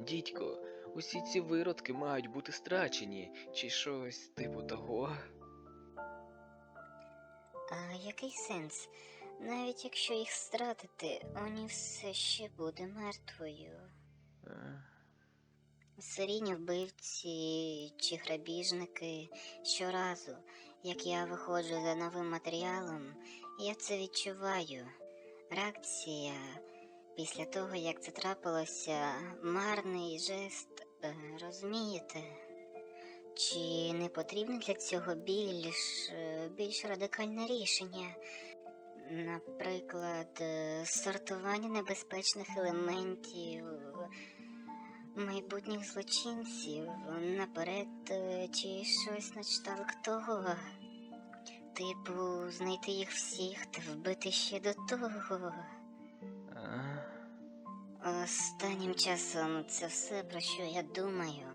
Дідько, усі ці виродки мають бути страчені, чи щось типу того. А який сенс? Навіть якщо їх стратити, Оні все ще буде мертвою. Е, Серійні вбивці чи грабіжники щоразу, як я виходжу за новим матеріалом, я це відчуваю. Реакція після того, як це трапилося, марний жест, е, розумієте? Чи не потрібно для цього більш, е, більш радикальне рішення? Наприклад, е, сортування небезпечних елементів, майбутніх злочинців наперед чи щось на кшталт того. Типу, знайти їх всіх та вбити ще до того. Останнім часом це все, про що я думаю.